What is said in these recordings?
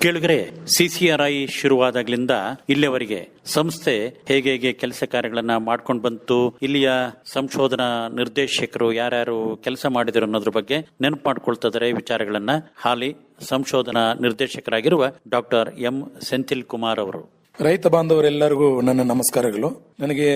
ಕೇಳಿದ್ರೆ ಸಿಸಿಆರ್ಐ ಶುರುವಾದಾಗ್ಲಿಂದ ಇಲ್ಲಿಯವರೆಗೆ ಸಂಸ್ಥೆ ಹೇಗೆ ಹೇಗೆ ಕೆಲಸ ಕಾರ್ಯಗಳನ್ನ ಮಾಡ್ಕೊಂಡು ಬಂತು, ಇಲ್ಲಿಯ ಸಂಶೋಧನಾ ನಿರ್ದೇಶಕರು ಯಾರ್ಯಾರು ಕೆಲಸ ಮಾಡಿದ್ರು ಅನ್ನೋದ್ರ ಬಗ್ಗೆ ನೆನಪು ಮಾಡ್ಕೊಳ್ತಿದ್ದಾರೆ ವಿಚಾರಗಳನ್ನ. ಹಾಲಿ ಸಂಶೋಧನಾ ನಿರ್ದೇಶಕರಾಗಿರುವ ಡಾಕ್ಟರ್ ಎಂ ಸೆಂಥಿಲ್ ಕುಮಾರ್ ಅವರು. ರೈತ ಬಾಂಧವರೆಲ್ಲರಿಗೂ ನನ್ನ ನಮಸ್ಕಾರಗಳು. ನನಗೆ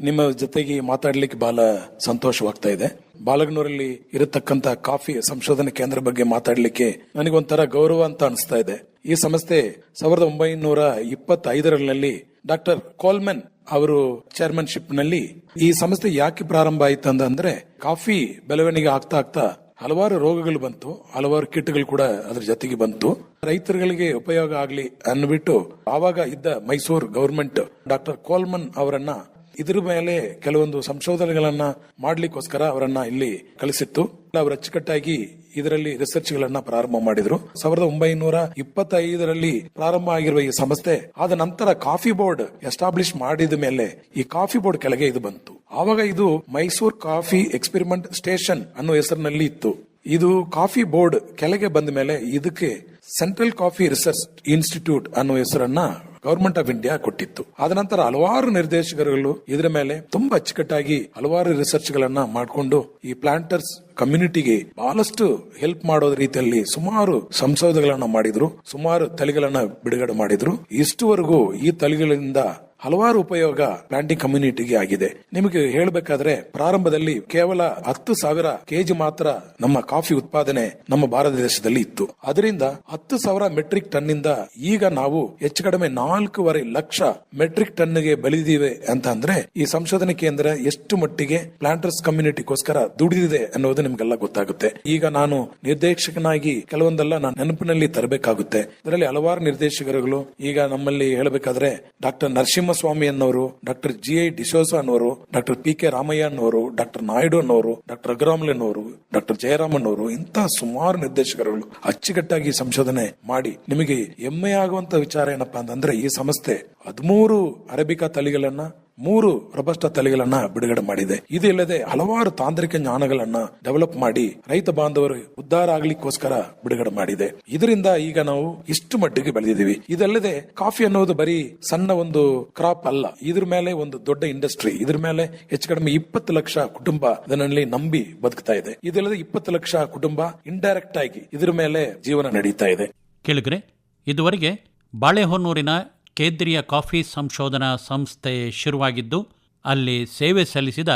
ನಿಮ್ಮ ಜೊತೆಗೆ ಮಾತಾಡ್ಲಿಕ್ಕೆ ಬಹಳ ಸಂತೋಷವಾಗ್ತಾ ಇದೆ. ಬಾಲಗನೂರಲ್ಲಿ ಇರತಕ್ಕಂತ ಕಾಫಿ ಸಂಶೋಧನಾ ಕೇಂದ್ರ ಬಗ್ಗೆ ಮಾತಾಡ್ಲಿಕ್ಕೆ ನನಗೊಂಥರ ಗೌರವ ಅಂತ ಅನಿಸ್ತಾ ಇದೆ. ಈ ಸಂಸ್ಥೆ ಸಾವಿರದ ಒಂಬೈನೂರ ಇಪ್ಪತ್ತೈದರಲ್ಲಿ ಡಾಕ್ಟರ್ ಕೋಲ್ಮನ್ ಅವರು ಚೇರ್ಮನ್ಶಿಪ್ನಲ್ಲಿ ಈ ಸಂಸ್ಥೆ ಯಾಕೆ ಪ್ರಾರಂಭ ಆಯ್ತು ಅಂದ್ರೆ ಕಾಫಿ ಬೆಳವಣಿಗೆ ಆಗ್ತಾ ಆಗ್ತಾ ಹಲವಾರು ರೋಗಗಳು ಬಂತು, ಹಲವಾರು ಕೀಟಗಳು ಕೂಡ ಅದ್ರ ಜೊತೆಗೆ ಬಂತು. ರೈತರುಗಳಿಗೆ ಉಪಯೋಗ ಆಗ್ಲಿ ಅನ್ಬಿಟ್ಟು ಆವಾಗ ಇದ್ದ ಮೈಸೂರು ಗವರ್ಮೆಂಟ್ ಡಾಕ್ಟರ್ ಕೋಲ್ಮನ್ ಅವರನ್ನ ಇದ್ರ ಮೇಲೆ ಕೆಲವೊಂದು ಸಂಶೋಧನೆಗಳನ್ನ ಮಾಡ್ಲಿಕ್ಕೋಸ್ಕರ ಅವರನ್ನ ಇಲ್ಲಿ ಕಳಿಸಿತ್ತು. ಅವರು ಅಚ್ಚುಕಟ್ಟಾಗಿ ಇದರಲ್ಲಿ ರಿಸರ್ಚ್ ಗಳನ್ನ ಪ್ರಾರಂಭ ಮಾಡಿದ್ರು. ಸಾವಿರದ ಒಂಬೈನೂರ ಇಪ್ಪತ್ತೈದರಲ್ಲಿ ಪ್ರಾರಂಭ ಆಗಿರುವ ಈ ಸಂಸ್ಥೆ ಆದ ನಂತರ ಕಾಫಿ ಬೋರ್ಡ್ ಎಸ್ಟಾಬ್ಲಿಷ್ ಮಾಡಿದ ಮೇಲೆ ಈ ಕಾಫಿ ಬೋರ್ಡ್ ಕೆಳಗೆ ಇದು ಬಂತು. ಆವಾಗ ಇದು ಮೈಸೂರ್ ಕಾಫಿ ಎಕ್ಸ್ಪೆರಿಮೆಂಟ್ ಸ್ಟೇಷನ್ ಅನ್ನೋ ಹೆಸರಿನಲ್ಲಿ ಇತ್ತು. ಇದು ಕಾಫಿ ಬೋರ್ಡ್ ಕೆಳಗೆ ಬಂದ ಮೇಲೆ ಇದಕ್ಕೆ ಸೆಂಟ್ರಲ್ ಕಾಫಿ ರಿಸರ್ಚ್ ಇನ್ಸ್ಟಿಟ್ಯೂಟ್ ಅನ್ನೋ ಹೆಸರನ್ನ ಗವರ್ಮೆಂಟ್ ಆಫ್ ಇಂಡಿಯಾ ಕೊಟ್ಟಿತ್ತು. ಆದ ನಂತರ ಹಲವಾರು ನಿರ್ದೇಶಕರುಗಳು ಇದರ ಮೇಲೆ ತುಂಬಾ ಅಚ್ಚುಕಟ್ಟಾಗಿ ಹಲವಾರು ರಿಸರ್ಚ್ ಗಳನ್ನ ಮಾಡಿಕೊಂಡು ಈ ಪ್ಲಾಂಟರ್ಸ್ ಕಮ್ಯುನಿಟಿಗೆ ಬಹಳಷ್ಟು ಹೆಲ್ಪ್ ಮಾಡೋ ರೀತಿಯಲ್ಲಿ ಸುಮಾರು ಸಂಶೋಧನೆಗಳನ್ನು ಮಾಡಿದ್ರು, ಸುಮಾರು ತಳಿಗಳನ್ನ ಬಿಡುಗಡೆ ಮಾಡಿದ್ರು. ಇಷ್ಟುವರೆಗೂ ಈ ತಳಿಗಳಿಂದ ಹಲವಾರು ಉಪಯೋಗ ಪ್ಲಾಂಟಿಂಗ್ ಕಮ್ಯುನಿಟಿಗೆ ಆಗಿದೆ. ನಿಮಗೆ ಹೇಳಬೇಕಾದ್ರೆ ಪ್ರಾರಂಭದಲ್ಲಿ ಕೇವಲ ಹತ್ತು ಸಾವಿರ ಕೆಜಿ ಮಾತ್ರ ನಮ್ಮ ಕಾಫಿ ಉತ್ಪಾದನೆ ನಮ್ಮ ಭಾರತ ದೇಶದಲ್ಲಿ ಇತ್ತು. ಅದರಿಂದ ಹತ್ತು ಸಾವಿರ ಮೆಟ್ರಿಕ್ ಟನ್ ಇಂದ ಈಗ ನಾವು ಹೆಚ್ಚು ಕಡಿಮೆ ನಾಲ್ಕೂವರೆ ಲಕ್ಷ ಮೆಟ್ರಿಕ್ ಟನ್ಗೆ ಬೆಳೆದಿವೆ ಅಂತ ಅಂದ್ರೆ ಈ ಸಂಶೋಧನೆ ಕೇಂದ್ರ ಎಷ್ಟು ಮಟ್ಟಿಗೆ ಪ್ಲಾಂಟರ್ಸ್ ಕಮ್ಯುನಿಟಿಗೋಸ್ಕರ ದುಡಿದಿದೆ ಅನ್ನೋದು ನಿಮ್ಗೆಲ್ಲ ಗೊತ್ತಾಗುತ್ತೆ. ಈಗ ನಾನು ನಿರ್ದೇಶಕನಾಗಿ ಕೆಲವೊಂದೆಲ್ಲ ನಾನು ನೆನಪಿನಲ್ಲಿ ತರಬೇಕಾಗುತ್ತೆ. ಇದರಲ್ಲಿ ಹಲವಾರು ನಿರ್ದೇಶಕರುಗಳು ಈಗ ನಮ್ಮಲ್ಲಿ ಹೇಳಬೇಕಾದ್ರೆ ಡಾಕ್ಟರ್ ನರಸಿಂಹಸ್ವಾಮಿ ಅನ್ನೋರು, ಡಾಕ್ಟರ್ ಜಿ ಐ ಡಿಸೋಸ ಅನ್ನೋರು, ಡಾಕ್ಟರ್ ಪಿ ಕೆ ರಾಮಯ್ಯ ಅನ್ನೋರು, ಡಾಕ್ಟರ್ ನಾಯ್ಡು ಅನ್ನೋರು, ಡಾಕ್ಟರ್ ರಘುರಾಮಲ್ ಅನ್ನೋರು, ಡಾಕ್ಟರ್ ಜಯರಾಮನ್ ಅವರು ಇಂತಹ ಸುಮಾರು ನಿರ್ದೇಶಕರುಗಳು ಅಚ್ಚುಕಟ್ಟಾಗಿ ಸಂಶೋಧನೆ ಮಾಡಿ ನಿಮಗೆ ಹೆಮ್ಮೆ ಆಗುವಂತ ವಿಚಾರ ಏನಪ್ಪಾ ಅಂತಂದ್ರೆ ಈ ಸಂಸ್ಥೆ ಹದಿಮೂರು ಅರೇಬಿಕಾ ತಳಿಗಳನ್ನ ಮೂರು ರಬಸ್ಟ ತಲೆಗಳನ್ನ ಬಿಡುಗಡೆ ಮಾಡಿದೆ. ಇದಲ್ಲದೆ ಹಲವಾರು ತಾಂತ್ರಿಕ ಜ್ಞಾನಗಳನ್ನ ಡೆವಲಪ್ ಮಾಡಿ ರೈತ ಬಾಂಧವರು ಉದ್ಧಾರ ಆಗ್ಲಿಕ್ಕೋಸ್ಕರ ಬಿಡುಗಡೆ ಮಾಡಿದೆ. ಇದರಿಂದ ಈಗ ನಾವು ಇಷ್ಟು ಮಟ್ಟಿಗೆ ಬೆಳೆದಿದ್ದೀವಿ. ಇದಲ್ಲದೆ ಕಾಫಿ ಅನ್ನೋದು ಬರೀ ಸಣ್ಣ ಒಂದು ಕ್ರಾಪ್ ಅಲ್ಲ. ಇದ್ರ ಮೇಲೆ ಒಂದು ದೊಡ್ಡ ಇಂಡಸ್ಟ್ರಿ ಇದ್ರ ಮೇಲೆ ಹೆಚ್ಚು ಕಡಿಮೆ ಇಪ್ಪತ್ತು ಲಕ್ಷ ಕುಟುಂಬ ಇದನ್ನಲ್ಲಿ ನಂಬಿ ಬದುಕ್ತಾ ಇದೆ. ಇದಲ್ಲದೆ ಇಪ್ಪತ್ತು ಲಕ್ಷ ಕುಟುಂಬ ಇಂಡೈರೆಕ್ಟ್ ಆಗಿ ಇದ್ರ ಮೇಲೆ ಜೀವನ ನಡೀತಾ ಇದೆ. ಕೇಳಿದ್ರೆ ಇದುವರೆಗೆ ಬಾಳೆಹೊನ್ನೂರಿನ ಕೇಂದ್ರೀಯ ಕಾಫಿ ಸಂಶೋಧನಾ ಸಂಸ್ಥೆ ಶುರುವಾಗಿದ್ದು ಅಲ್ಲಿ ಸೇವೆ ಸಲ್ಲಿಸಿದ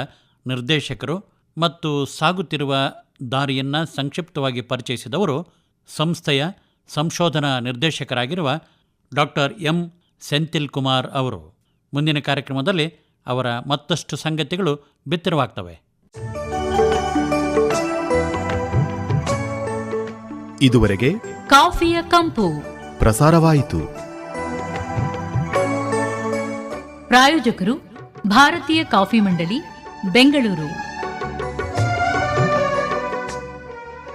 ನಿರ್ದೇಶಕರು ಮತ್ತು ಸಾಗುತ್ತಿರುವ ದಾರಿಯನ್ನು ಸಂಕ್ಷಿಪ್ತವಾಗಿ ಪರಿಚಯಿಸಿದವರು ಸಂಸ್ಥೆಯ ಸಂಶೋಧನಾ ನಿರ್ದೇಶಕರಾಗಿರುವ ಡಾಕ್ಟರ್ ಎಂ. ಸೆಂಥಿಲ್ ಕುಮಾರ್ ಅವರು. ಮುಂದಿನ ಕಾರ್ಯಕ್ರಮದಲ್ಲಿ ಅವರ ಮತ್ತಷ್ಟು ಸಂಗತಿಗಳು ಬಿತ್ತರವಾಗ್ತವೆ. ಇದುವರೆಗೆ ಕಾಫಿಯ ಕಂಪು. ಪ್ರಸಾರವಾಯಿತು. ಪ್ರಾಯೋಜಕರು ಭಾರತೀಯ ಕಾಫಿ ಮಂಡಳಿ ಬೆಂಗಳೂರು.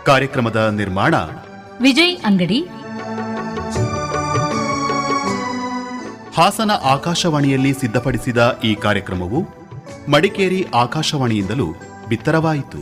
ಕಾರ್ಯಕ್ರಮದ ನಿರ್ಮಾಣ ವಿಜಯ್ ಅಂಗಡಿ. ಹಾಸನ ಆಕಾಶವಾಣಿಯಲ್ಲಿ ಸಿದ್ಧಪಡಿಸಿದ ಈ ಕಾರ್ಯಕ್ರಮವು ಮಡಿಕೇರಿ ಆಕಾಶವಾಣಿಯಿಂದಲೂ ಬಿತ್ತರವಾಯಿತು.